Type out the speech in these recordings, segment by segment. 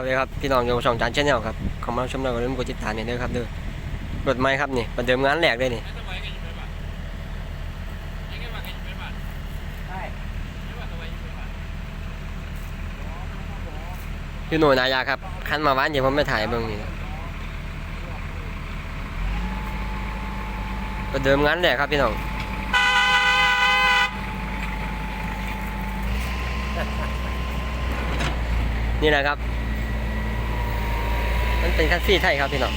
สวัสดีครับพี่น้องโยช่องจานเชแนลครับขอมาชมเราเรื่องกดติดตามเนี่ยเด้อครับเด้อรถไม้ครับนี่ประเดิมงานแรกเลยนี่ใช่พี่หนูนายาครับคันมาบ้านเดี๋ยวผมไปถ่ายเบิ่งนี่นะประเดิมงานแรกครับพี่น้องนี่แหละครับ มันเป็นคัสซี่ไทยครับพี่น้อง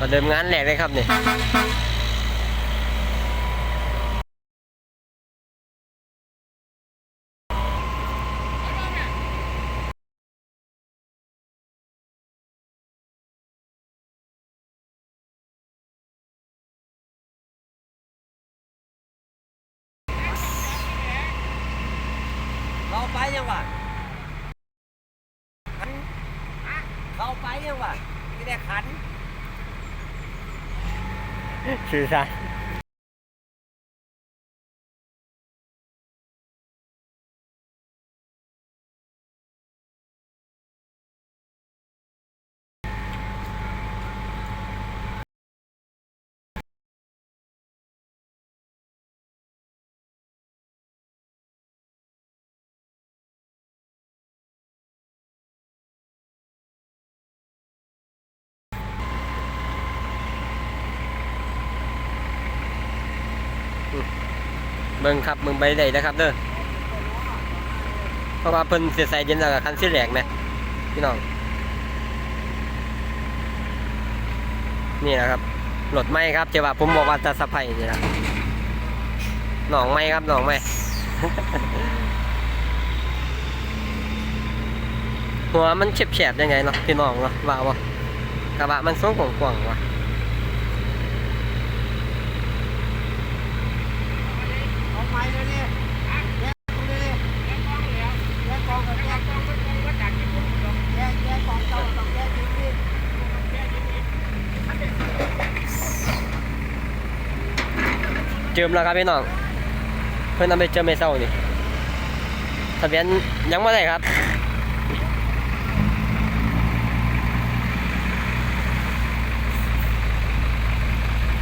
ประเดิมงานแรกเลยครับเนี่เราไป ยังวะขันเข้าไปยังวะที่ได้ขันสื่อสาร เบิ่งครับเบิ่งไปได้นะครับเด้อเพราะว่าเพิ่นเสียใส่เย็นแล้วกับคันซี่แหลกนะพี่น้องนี่แหละครับรถไม้ครับเจ้าว่าผมบอกว่าจะสะพายนี่นะหนองไม้ครับหนองไม้หัวมันเฉียบแฉบๆยังไงเนาะพี่น้องเนาะว่าวะกระบะมันสูงกว่างๆวะ เอาไปเลยดิแยกตรงนี้แยกกองแล้วแยกกองกับแยกกองก็กองก็จากญี่ปุ่นแยกแยกกองเจ้าต้องแยกจริง เจิมแล้วครับพี่น้อง เพื่อนนำไปเจิมไม่เศร้านี่ทะเบียนยังไม่ได้ครับ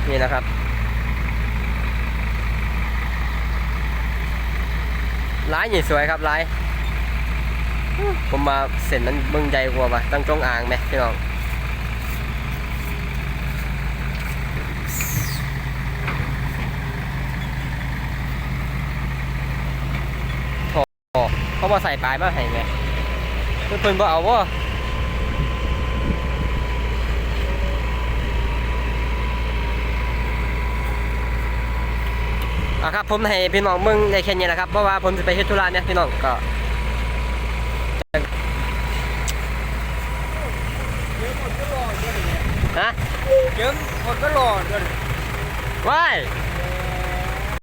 นี่นะครับ ร้ายนี่สวยครับร้าย ผมมาเส้นมันเบิ่งใหญ่กว่าปะตั้งจงอ่างไหมพี่น้อง เขามาใส่ปลายมาให้ไงเพิ่นเพิ่นบ่เอาบ่อะครับผมให้พี่น้องเบิ่งได้แค่นี้นะครับเพราะว่าผมจะไปเฮ็ดธุระเนี่ยพี่น้องก็ๆเดี๋ยวหมดก็รอเดี๋ยวนี้ฮะเดี๋ยวหมดก็รอเดี๋ยวนี้ว้าย